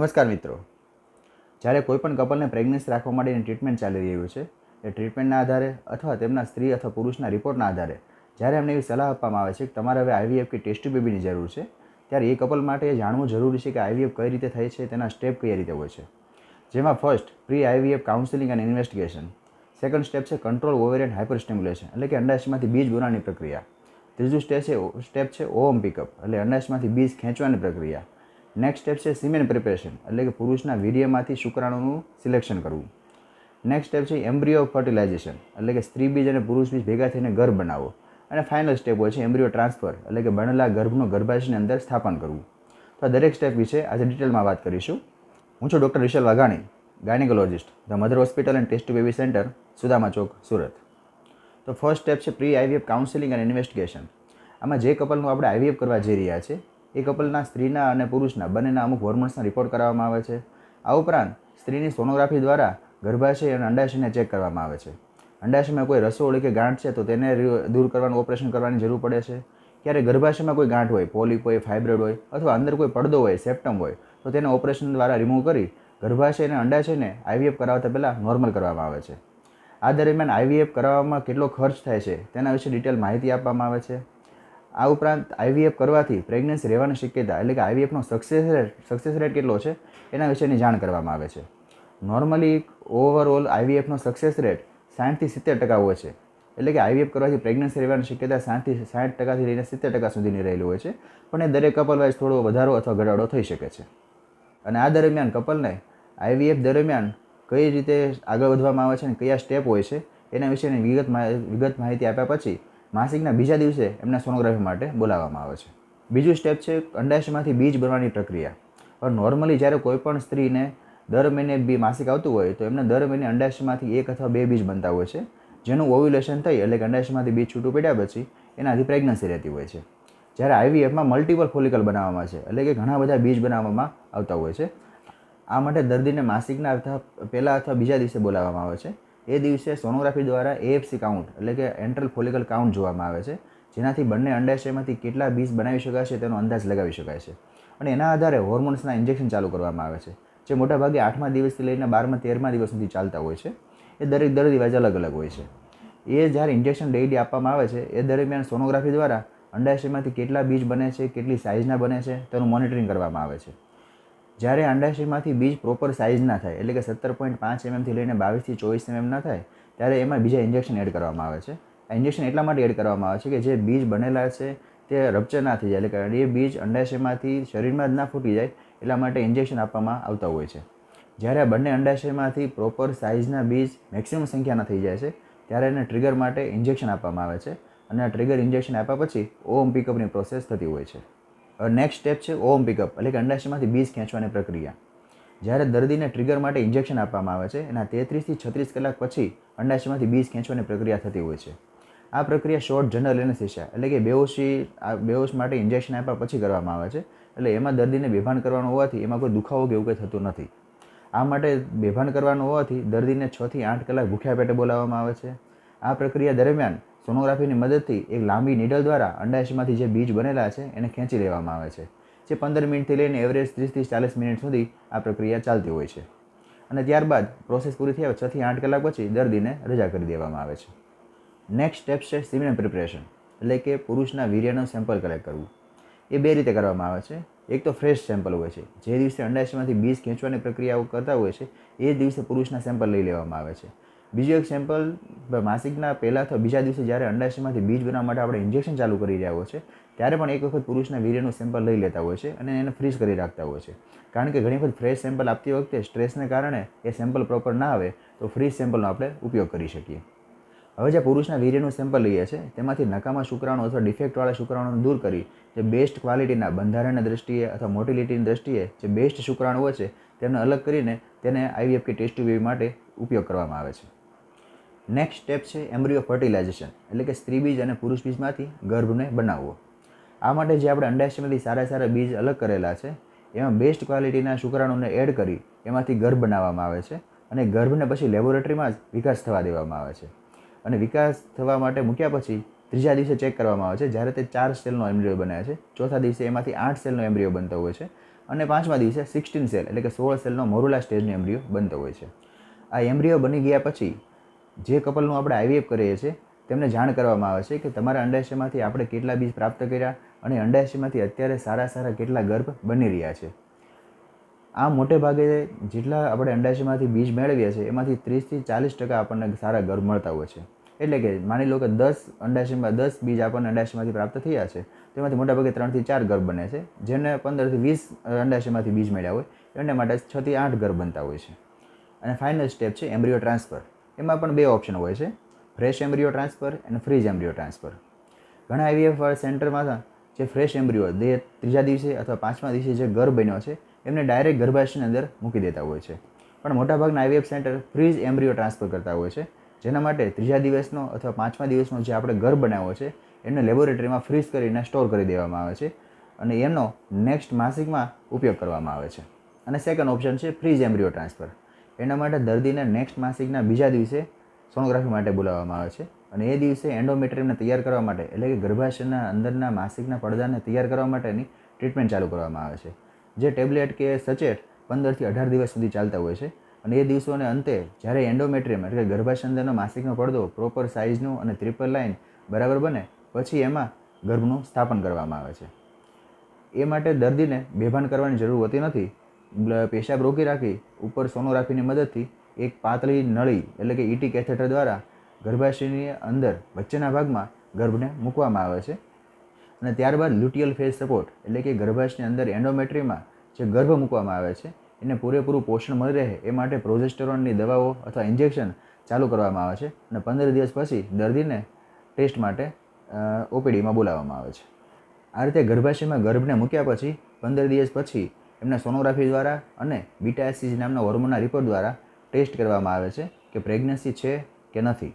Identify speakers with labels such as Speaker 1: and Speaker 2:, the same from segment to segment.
Speaker 1: નમસ્કાર મિત્રો. જ્યારે કોઈપણ કપલને પ્રેગ્નન્સી રાખવા માટેની ટ્રીટમેન્ટ ચાલી રહ્યું છે, એ ટ્રીટમેન્ટના આધારે અથવા તેમના સ્ત્રી અથવા પુરુષના રિપોર્ટના આધારે, જ્યારે એમને એવી સલાહ આપવામાં આવે છે કે તમારે હવે આઈવીએફ કે ટેસ્ટી બેબીની જરૂર છે, ત્યારે એ કપલ માટે એ જાણવું જરૂરી છે કે આઈવીએફ કઈ રીતે થાય છે, તેના સ્ટેપ કઈ રીતે હોય છે. જેમાં ફર્સ્ટ પ્રી આઈવીએફ કાઉન્સિલિંગ અને ઇન્વેસ્ટિગેશન સેકન્ડ સ્ટેપ છે કંટ્રોલ ઓવેરિયન હાઇપર સ્ટિમ્યુલેશન એટલે કે અંડાશયમાંથી બીજ બોલાવવાની પ્રક્રિયા. ત્રીજું સ્ટેપ છે સ્ટેપ છે ઓમ પિકઅપ એટલે અંડાશયમાંથી બીજ ખેંચવાની પ્રક્રિયા. નેક્સ્ટ સ્ટેપ છે સિમેન પ્રિપેરેશન એટલે કે પુરુષના વીર્યમાંથી શુક્રાણુનું સિલેક્શન કરવું. નેક્સ્ટ સ્ટેપ છે એમ્બ્રિયો ફર્ટિલાઇઝેશન એટલે કે સ્ત્રી બીજ અને પુરુષ બીજ ભેગા થઈને ગર્ભ બનાવો. અને ફાઇનલ સ્ટેપ હોય છે એમ્બ્રિયો ટ્રાન્સફર એટલે કે બનેલા ગર્ભનો ગર્ભાશયની અંદર સ્થાપન કરવું. તો આ દરેક સ્ટેપ વિશે આજે ડિટેલમાં વાત કરીશું. હું છું doctor Vishal Vaghani gynaecologist the mother hospital and test baby centre Sudama Chowk, Surat. તો ફર્સ્ટ સ્ટેપ છે પ્રી આઈવીએફ કાઉન્સિલિંગ અને ઇન્વેસ્ટિગેશન આમાં જે કપલનું આપણે આઈવીએફ કરવા જઈ રહ્યા છે એ કપલના સ્ત્રીના અને પુરુષના બંનેના અમુક હોર્મોન્સના રિપોર્ટ કરવામાં આવે છે. આ ઉપરાંત, સ્ત્રીની સોનોગ્રાફી દ્વારા ગર્ભાશય અને અંડાશયને ચેક કરવામાં આવે છે. અંડાશયમાં કોઈ રસોળી કે ગાંઠ છે તો તેને દૂર કરવાનું ઓપરેશન કરવાની જરૂર પડે છે. ક્યારે ગર્ભાશયમાં કોઈ ગાંઠ હોય પોલિપ હોય ફાઇબ્રોઇડ હોય અથવા અંદર કોઈ પડદો હોય સેપ્ટમ હોય, તો તેને ઓપરેશન દ્વારા રિમૂવ કરી ગર્ભાશય અને અંડાશયને આઈવીએફ કરાવતા પહેલાં નોર્મલ કરવામાં આવે છે. આ દરમિયાન આઈવીએફ કરાવવામાં કેટલો ખર્ચ થાય છે તેના વિશે ડિટેલ માહિતી આપવામાં આવે છે. આ ઉપરાંત આઈવીએફ કરવાથી પ્રેગ્નન્સી રહેવાની શક્યતા એટલે કે આઈવીએફનો સક્સેસ રેટ સક્સેસ રેટ કેટલો છે, એના વિશેની જાણ કરવામાં આવે છે. નોર્મલી ઓવરઓલ આઈવીએફનો સક્સેસ રેટ સાઠથી સિત્તેર ટકા હોય છે. એટલે કે આઈવીએફ કરવાથી પ્રેગ્નન્સી રહેવાની શક્યતા સાઠથી, સાઠ ટકાથી લઈને સિત્તેર ટકા સુધીની રહેલી હોય છે. પણ એ દરેક કપલ વાઇઝ થોડો વધારો અથવા ઘટાડો થઈ શકે છે. અને આ દરમિયાન કપલને આઈવીએફ દરમિયાન કઈ રીતે આગળ વધવામાં આવે છે અને કયા સ્ટેપ હોય છે, એના વિશેની વિગત વિગત માહિતી આપ્યા પછી માસિકના બીજા દિવસે એમને સોનોગ્રાફી માટે બોલાવવામાં આવે છે. બીજું સ્ટેપ છે અંડાશયમાંથી બીજ બનવાની પ્રક્રિયા. હવે નોર્મલી જ્યારે કોઈ પણ સ્ત્રીને દર મહિને બી માસિક આવતું હોય તો એમને દર મહિને અંડાશયમાંથી એક અથવા બે બીજ બનતા હોય છે. જેનું ઓવ્યુલેશન થઈ એટલે કે અંડાશયમાંથી બીજ છૂટું પડ્યા પછી એનાથી પ્રેગ્નન્સી રહેતી હોય છે. જ્યારે આઈવીએફમાં મલ્ટિપલ ફોલિકલ બનાવવામાં છે એટલે કે ઘણા બધા બીજ બનાવવામાં આવતા હોય છે. આ માટે દર્દીને માસિકના અથવા પહેલાં અથવા બીજા દિવસે બોલાવવામાં આવે છે. એ દિવસે સોનોગ્રાફી દ્વારા એએફસી કાઉન્ટ એટલે કે એન્ટ્રલ ફોલિકલ કાઉન્ટ જોવામાં આવે છે, જેનાથી બંને અંડાશયમાંથી કેટલા બીજ બનાવી શકાય છે તેનો અંદાજ લગાવી શકાય છે. અને એના આધારે હોર્મોન્સના ઇન્જેક્શન ચાલુ કરવામાં આવે છે, જે મોટાભાગે આઠમા દિવસથી લઈને બારમા, તેરમા દિવસ સુધી ચાલતા હોય છે. એ દરેક દર્દી વાઇઝ અલગ અલગ હોય છે. એ જ્યારે ઇન્જેક્શન ડેઇલી આપવામાં આવે છે, એ દરમિયાન સોનોગ્રાફી દ્વારા અંડાશયમાંથી કેટલા બીજ બને છે, કેટલી સાઇઝના બને છે, તેનું મોનિટરિંગ કરવામાં આવે છે. જ્યારે અંડાશયમાંથી બીજ પ્રોપર સાઇઝ ના થાય, એટલે કે સત્તર પોઈન્ટ પાંચ એમએમથી લઈને બાવીસથી ચોવીસ એમએમ ના થાય, ત્યારે એમાં બીજા ઇન્જેક્શન એડ કરવામાં આવે છે. આ ઇન્જેક્શન એટલા માટે એડ કરવામાં આવે છે કે જે બીજ બનેલા છે તે રપ્ચર ના થઈ જાય, એટલે કે એ બીજ અંડાશયમાંથી શરીરમાં જ ના ફૂટી જાય, એટલા માટે ઇન્જેક્શન આપવામાં આવતા હોય છે. જ્યારે આ બંને અંડાશયમાંથી પ્રોપર સાઇઝના બીજ મેક્સિમમ સંખ્યાના થઈ જાય છે, ત્યારે એને ટ્રિગર માટે ઇન્જેક્શન આપવામાં આવે છે. અને આ ટ્રિગર ઇન્જેક્શન આપ્યા પછી ઓમ પિકઅપની પ્રોસેસ થતી હોય છે. નેક્સ્ટ સ્ટેપ છે ઓમ પિકઅપ એટલે કે અંડાશયમાંથી બીજ ખેંચવાની પ્રક્રિયા. જ્યારે દર્દીને ટ્રિગર માટે ઇન્જેક્શન આપવામાં આવે છે, એના તેત્રીસથી છત્રીસ કલાક પછી અંડાશયમાંથી બીજ ખેંચવાની પ્રક્રિયા થતી હોય છે. આ પ્રક્રિયા શોર્ટ જનરલ એનેસ્થેશિયા એટલે કે બેહોશી, આ બેહોશ માટે ઇન્જેક્શન આપ્યા પછી કરવામાં આવે છે. એટલે એમાં દર્દીને બેભાન કરવાનું હોવાથી એમાં કોઈ દુખાવો કે એવું કંઈ થતું નથી. આ માટે બેભાન કરવાનું હોવાથી દર્દીને છથી આઠ કલાક ભૂખ્યા પેટે બોલાવવામાં આવે છે. આ પ્રક્રિયા દરમિયાન સોનોગ્રાફીની મદદથી એક લાંબી નીડલ દ્વારા અંડાશયમાંથી જે બીજ બનેલા છે, એને ખેંચી લેવામાં આવે છે, જે પંદર મિનિટથી લઈને એવરેજ ત્રીસથી ચાલીસ મિનિટ સુધી આ પ્રક્રિયા ચાલતી હોય છે. અને ત્યારબાદ પ્રોસેસ પૂરી થયા છથી આઠ કલાક પછી દર્દીને રજા કરી દેવામાં આવે છે. નેક્સ્ટ સ્ટેપ છે સિમેન પ્રિપરેશન એટલે કે પુરુષના વીર્યનું સેમ્પલ કલેક્ટ કરવું. એ બે રીતે કરવામાં આવે છે. એક તો ફ્રેશ સેમ્પલ હોય છે. જે દિવસે અંડાશયમાંથી બીજ ખેંચવાની પ્રક્રિયાઓ કરતા હોય છે, એ દિવસે પુરુષના સેમ્પલ લઈ લેવામાં આવે છે. બીજું એક સેમ્પલ માસિકના પહેલાં અથવા બીજા દિવસે જ્યારે અંડાશયમાંથી બીજ બનાવવા માટે આપણે ઇન્જેક્શન ચાલુ કરી રહ્યા હોય છે, ત્યારે પણ એક વખત પુરુષના વીર્યનું સેમ્પલ લઈ લેતા હોય છે અને એને ફ્રીઝ કરી રાખતા હોય છે. કારણ કે ઘણી વખત ફ્રેશ સેમ્પલ આપતી વખતે સ્ટ્રેસને કારણે એ સેમ્પલ પ્રોપર ના આવે, તો ફ્રીઝ સેમ્પલનો આપણે ઉપયોગ કરી શકીએ. હવે જે પુરુષના વીર્યનું સેમ્પલ લઈએ છીએ તેમાંથી નકામા શુક્રાણુ અથવા ડિફેક્ટવાળા શુક્રાણુને દૂર કરી, જે બેસ્ટ ક્વોલિટીના બંધારણની દ્રષ્ટિએ અથવા મોટિલિટીની દ્રષ્ટિએ જે બેસ્ટ શુક્રાણુ હોય છે, તેમને અલગ કરીને તેને આઈવીએફ કે ટેસ્ટ માટે ઉપયોગ કરવામાં આવે છે. નેક્સ્ટ સ્ટેપ છે એમ્બ્રિયો ફર્ટિલાઇઝેશન એટલે કે સ્ત્રી બીજ અને પુરુષ બીજમાંથી ગર્ભને બનાવવો. આ માટે જે આપણે અંડાશયમાંથી સારા સારા બીજ અલગ કરેલા છે, એમાં બેસ્ટ ક્વોલિટીના શુક્રાણુને એડ કરી એમાંથી ગર્ભ બનાવવામાં આવે છે અને ગર્ભને પછી લેબોરેટરીમાં જ વિકાસ થવા દેવામાં આવે છે. અને વિકાસ થવા માટે મૂક્યા પછી ત્રીજા દિવસે ચેક કરવામાં આવે છે, જ્યારે તે ચાર સેલનો એમ્બ્રિયો બનાવે છે. ચોથા દિવસે એમાંથી આઠ સેલનો એમ્બ્રિયો બનતો હોય છે અને પાંચમા દિવસે સિક્સટીન સેલ એટલે કે સોળ સેલનો મોરુલા સ્ટેજનો એમ્બ્રિયો બનતો હોય છે. આ એમ્બ્રિયો બની ગયા પછી જે કપલનું આપણે આઈવીએફ કરીએ છીએ, તેમને જાણ કરવામાં આવે છે કે તમારા અંડાશયમાંથી આપણે કેટલા બીજ પ્રાપ્ત કર્યા અને અંડાશયમાંથી અત્યારે સારા સારા કેટલા ગર્ભ બની રહ્યા છે. આ મોટે ભાગે જેટલા આપણે અંડાશયમાંથી બીજ મેળવીએ છીએ, એમાંથી ત્રીસથી ચાલીસ ટકા આપણને સારા ગર્ભ મળતા હોય છે. એટલે કે માની લો કે દસ અંડાશયમાં દસ બીજ આપણને અંડાશયમાંથી પ્રાપ્ત થયા છે, તેમાંથી મોટાભાગે ત્રણથી ચાર ગર્ભ બને છે. જેને પંદરથી વીસ અંડાશયમાંથી બીજ મળ્યા હોય, એમને માટે છથી આઠ ગર્ભ બનતા હોય છે. અને ફાઇનલ સ્ટેપ છે એમ્બ્રિયો ટ્રાન્સફર એમાં પણ બે ઓપ્શન હોય છે. ફ્રેશ એમ્બ્રિયો ટ્રાન્સફર અને ફ્રીજ એમ્બ્રિયો ટ્રાન્સફર ઘણા આઈવીએફ સેન્ટરમાં જે ફ્રેશ એમ્બ્રિયો દે ત્રીજા દિવસે અથવા પાંચમા દિવસે જે ગર્ભ બન્યો છે, એમને ડાયરેક્ટ ગર્ભાશયની અંદર મૂકી દેતા હોય છે. પણ મોટાભાગના IVF centre freeze embryo transfer કરતા હોય છે. જેના માટે ત્રીજા દિવસનો અથવા પાંચમા દિવસનો જે આપણે ગર્ભ બનાવ્યો છે, એમને લેબોરેટરીમાં ફ્રીઝ કરીને સ્ટોર કરી દેવામાં આવે છે અને એમનો નેક્સ્ટ માસિકમાં ઉપયોગ કરવામાં આવે છે. અને સેકન્ડ ઓપ્શન છે ફ્રીજ એમ્બ્રિયો ટ્રાન્સફર એના માટે દર્દીને નેક્સ્ટ માસિકના બીજા દિવસે સોનોગ્રાફી માટે બોલાવવામાં આવે છે. અને એ દિવસે એન્ડોમેટ્રિયમને તૈયાર કરવા માટે, એટલે કે ગર્ભાશયના અંદરના માસિકના પડદાને તૈયાર કરવા માટેની ટ્રીટમેન્ટ ચાલુ કરવામાં આવે છે. જે ટેબ્લેટ કે સચેટ પંદરથી અઢાર દિવસ સુધી ચાલતા હોય છે. અને એ દિવસોને અંતે જ્યારે એન્ડોમેટ્રિયમ, એટલે કે ગર્ભાશય અંદરનો માસિકનો પડદો પ્રોપર સાઇઝનો અને ત્રિપલ લાઇન બરાબર બને, પછી એમાં ગર્ભનું સ્થાપન કરવામાં આવે છે. એ માટે દર્દીને બેભાન કરવાની જરૂર હોતી નથી. પેશાબ રોકી રાખી, ઉપર સોનોગ્રાફીની મદદથી એક પાતળી નળી એટલે કે ઈટી કેથેટર દ્વારા ગર્ભાશયની અંદર વચ્ચેના ભાગમાં ગર્ભને મૂકવામાં આવે છે. અને ત્યારબાદ લ્યુટિયલ ફેઝ સપોર્ટ એટલે કે ગર્ભાશયની અંદર એન્ડોમેટ્રીમાં જે ગર્ભ મૂકવામાં આવે છે, એને પૂરેપૂરું પોષણ મળી રહે એ માટે પ્રોજેસ્ટેરોનની દવાઓ અથવા ઇન્જેક્શન ચાલુ કરવામાં આવે છે અને પંદર દિવસ પછી દર્દીને ટેસ્ટ માટે ઓપીડીમાં બોલાવવામાં આવે છે. આ રીતે ગર્ભાશયમાં ગર્ભને મૂક્યા પછી પંદર દિવસ પછી એમને સોનોગ્રાફી દ્વારા અને બીટા એસસીજી નામના હોર્મોનના રિપોર્ટ દ્વારા ટેસ્ટ કરવામાં આવે છે કે પ્રેગ્નન્સી છે કે નથી.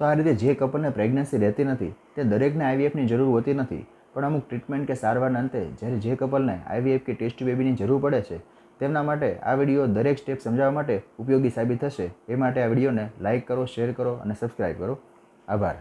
Speaker 1: તો આ રીતે જે કપલને પ્રેગ્નન્સી રહેતી નથી, તે દરેકને આઈવીએફની જરૂર હોતી નથી. પણ અમુક ટ્રીટમેન્ટ કે સારવારના અંતે જ્યારે જે કપલને આઈવીએફ કે ટેસ્ટ બેબીની જરૂર પડે છે, તેમના માટે આ વીડિયો દરેક સ્ટેપ સમજાવવા માટે ઉપયોગી સાબિત થશે. એ માટે આ વિડીયોને લાઇક કરો શેર કરો અને સબસ્ક્રાઈબ કરો. આભાર.